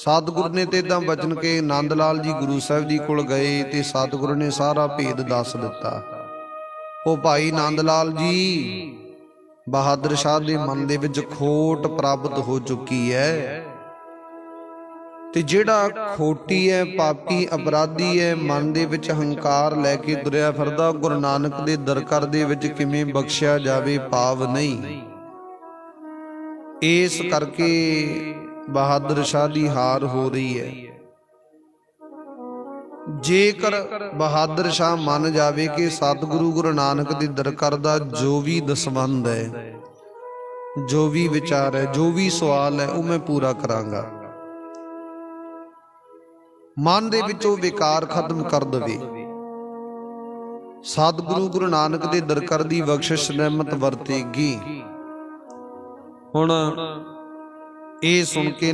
ਸਤਿਗੁਰ ਨੇ ਤੇ ਇਦਾਂ ਬਚਨ ਕੇ ਆਨੰਦ ਲਾਲ ਜੀ ਗੁਰੂ ਸਾਹਿਬ ਜੀ ਕੋਲ ਗਏ ਤੇ ਸਤਿਗੁਰ ਨੇ ਸਾਰਾ ਭੇਦ ਦੱਸ ਦਿੱਤਾ। ਉਹ ਭਾਈ ਨੰਦ ਲਾਲ ਜੀ, ਬਹਾਦਰ ਸ਼ਾਹ ਦੇ ਮਨ ਦੇ ਵਿੱਚ ਖੋਟ ਪ੍ਰਾਪਤ ਹੋ ਚੁੱਕੀ ਹੈ। ਤੇ ਜਿਹੜਾ ਖੋਟੀ ਹੈ, ਪਾਪੀ, ਅਪਰਾਧੀ ਹੈ, ਮਨ ਦੇ ਵਿੱਚ ਹੰਕਾਰ ਲੈ ਕੇ ਤੁਰਿਆ ਫਿਰਦਾ, ਗੁਰੂ ਨਾਨਕ ਦੇ ਦਰਕਾਰ ਦੇ ਵਿੱਚ ਕਿਵੇਂ ਬਖਸ਼ਿਆ ਜਾਵੇ, ਪਾਵ ਨਹੀਂ। ਇਸ ਕਰਕੇ ਬਹਾਦਰ ਸ਼ਾਹ ਦੀ ਹਾਰ ਹੋ ਰਹੀ ਹੈ। ਜੇਕਰ ਬਹਾਦਰ ਸ਼ਾਹ ਮੰਨ ਜਾਵੇ ਕਿ ਸਤਿਗੁਰੂ ਗੁਰੂ ਨਾਨਕ ਦੇ ਦਰਕਾਰ ਦਾ ਜੋ ਵੀ ਦਸਵੰਦ ਹੈ, ਜੋ ਵੀ ਵਿਚਾਰ ਹੈ, ਜੋ ਵੀ ਸਵਾਲ ਹੈ, ਉਹ ਮੈਂ ਪੂਰਾ ਕਰਾਂਗਾ। ਮਨ ਦੇ ਵਿੱਚੋਂ ਵਿਕਾਰ ਖਤਮ ਕਰ ਦਵੇ। ਸਤਿਗੁਰੂ ਗੁਰੂ ਨਾਨਕ ਦੇ ਦਰਕਾਰ ਦੀ ਬਖਸ਼ਿਸ਼ ਰਹਿਮਤ ਵਰਤੇਗੀ। ਹੁਣ ਇਹ ਸੁਣ ਕੇ